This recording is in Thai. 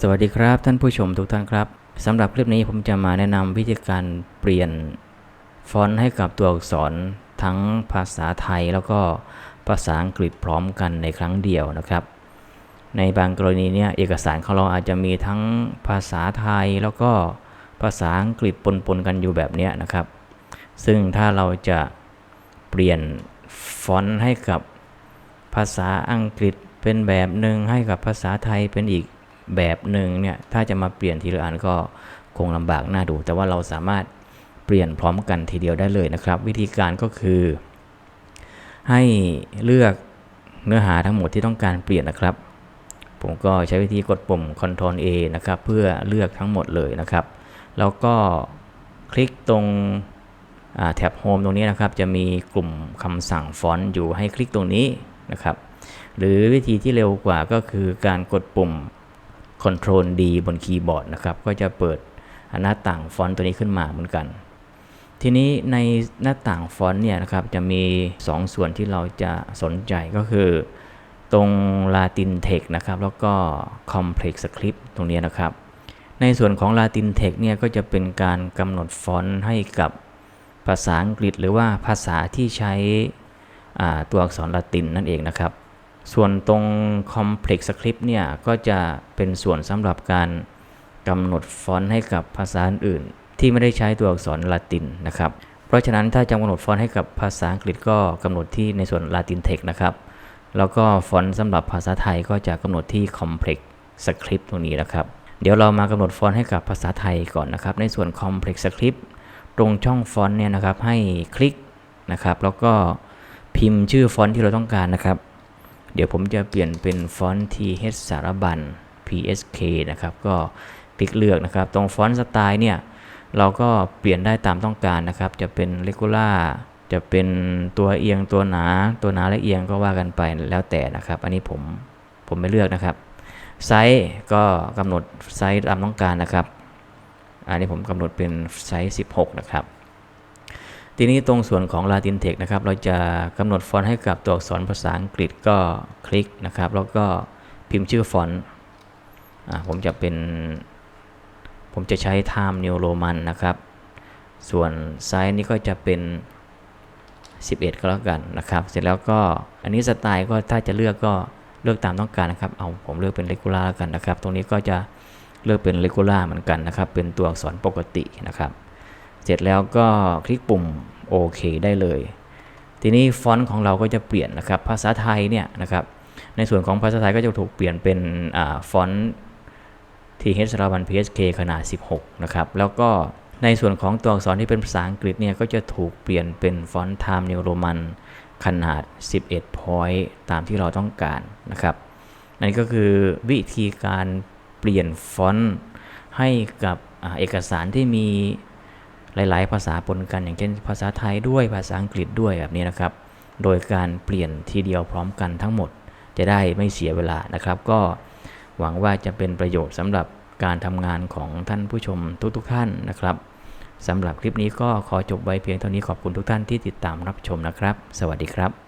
สวัสดีครับท่านผู้ชมทุกท่านครับสำหรับคลิปนี้ผมจะมาแนะนำวิธีการเปลี่ยนฟอนต์ให้กับตัวอักษรทั้งภาษาไทยแล้วก็ภาษาอังกฤษพร้อมกันในครั้งเดียวนะครับ ในบางกรณีเนี่ยเอกสารของเราอาจจะมีทั้งภาษาไทยแล้วก็ภาษาอังกฤษปนๆกันอยู่แบบนี้นะครับ ซึ่งถ้าเราจะเปลี่ยนฟอนต์ให้กับภาษาอังกฤษเป็นแบบหนึ่งให้กับภาษาไทยเป็นอีก แบบหนึ่งเนี่ยถ้าจะมาเปลี่ยนทีละอันก็คงลำบากน่าดู แต่ว่าเราสามารถเปลี่ยนพร้อมกันทีเดียวได้เลยนะครับ วิธีการก็คือ ให้เลือกเนื้อหาทั้งหมดที่ต้องการเปลี่ยนนะครับ ผมก็ใช้วิธีกดปุ่ม Ctrl A นะครับ เพื่อเลือกทั้งหมดเลยนะครับ แล้วก็คลิกตรงแท็บ Home ตรงนี้นะครับ จะมีกลุ่มคำสั่งฟอนต์อยู่ให้คลิกตรงนี้นะครับ หรือวิธีที่เร็วกว่าก็คือการกดปุ่ม Ctrl D บนคีย์บอร์ดนะครับ ก็จะเปิดหน้าต่างฟอนต์ตัวนี้ขึ้นมาเหมือนกัน ทีนี้ในหน้าต่างฟอนต์เนี่ยนะครับ จะมี 2ส่วนที่เราจะสนใจก็คือ ตรง Latin Text นะครับ แล้วก็ Complex Script ตรงนี้นะครับ ในส่วนของ Latin Text เนี่ยก็จะเป็นการกำหนดฟอนต์ให้กับภาษาอังกฤษ หรือว่าภาษาที่ใช้ตัวอักษรละตินนั่นเองนะครับ ส่วนตรง Complex Script เนี่ยก็จะเป็นส่วนสำหรับการกำหนดฟอนต์ให้กับภาษาอื่นๆที่ไม่ได้ใช้ตัวอักษรละตินนะครับ เพราะฉะนั้นถ้าจะกำหนดฟอนต์ให้กับภาษาอังกฤษก็กำหนดที่ในส่วน Latin Text นะครับ แล้วก็ฟอนต์สำหรับภาษาไทยก็จะกำหนดที่ Complex Script ตรงนี้นะครับ เดี๋ยวเรามากำหนดฟอนต์ให้กับภาษาไทยก่อนนะครับ ในส่วน Complex Script ตรงช่องฟอนต์เนี่ยนะครับให้คลิกนะครับ แล้วก็พิมพ์ชื่อฟอนต์ที่เราต้องการนะครับ เดี๋ยวผมจะเปลี่ยนเป็นฟอนต์ th สารบัญ psk นะครับ ก็คลิกเลือกนะครับ ตรงฟอนต์สไตล์เนี่ย เราก็เปลี่ยนได้ตามต้องการนะครับ จะเป็น regular จะเป็นตัวเอียงตัวหนา ตัวหนาและเอียงก็ว่ากันไปแล้วแต่นะครับ อันนี้ผมผมไม่เลือกนะครับ ไซส์ก็กำหนดไซส์ตามต้องการนะครับ อันนี้ผมกำหนดเป็นไซส์ 16 นะครับ ทีนี้ตรงส่วนของ Latin Text นะครับ เราจะกำหนดฟอนต์ให้กับตัวอักษรภาษาอังกฤษก็คลิกนะครับ แล้วก็พิมพ์ชื่อฟอนต์ผมจะเป็น ผมจะใช้ Time New Roman นะครับ ส่วนไซส์นี้ก็จะเป็น 11 ก็แล้วกันนะครับ เสร็จแล้วก็อันนี้สไตล์ก็ถ้าจะเลือกก็เลือกตามต้องการนะครับ เอาผมเลือกเป็น regular แล้วกันนะครับ ตรงนี้ก็จะเลือกเป็น regular เหมือนกันนะครับ เป็นตัวอักษรปกตินะครับ เสร็จแล้วก็คลิกปุ่มโอเคได้เลย ทีนี้ฟอนต์ของเราก็จะเปลี่ยนนะครับ ภาษาไทยเนี่ยนะครับ ในส่วนของภาษาไทยก็จะถูกเปลี่ยนเป็นอฟอนต์ th สารบัญ psk ขนาด 16 นะครับ แล้วก็ในส่วนของตัวอักษรที่เป็นภาษาอังกฤษเนี่ยก็จะถูกเปลี่ยนเป็นฟอนต์ Time New Roman ขนาด 11 point ตามที่เราต้องการนะครับนั่นก็คือวิธีการเปลี่ยนฟอนต์ให้กับอเอกสารที่มี หลาย ๆ ภาษาปนกันอย่างเช่น ภาษาไทยด้วยภาษาอังกฤษด้วยแบบนี้นะครับ โดยการเปลี่ยนทีเดียวพร้อมกันทั้งหมด จะได้ไม่เสียเวลานะครับ ก็หวังว่าจะเป็นประโยชน์สำหรับการทำงานของท่านผู้ชมทุก ๆ ท่านนะครับสำหรับคลิปนี้ก็ขอจบไว้เพียงเท่านี้ขอบคุณทุกท่านที่ติดตามรับชมนะครับ สวัสดีครับ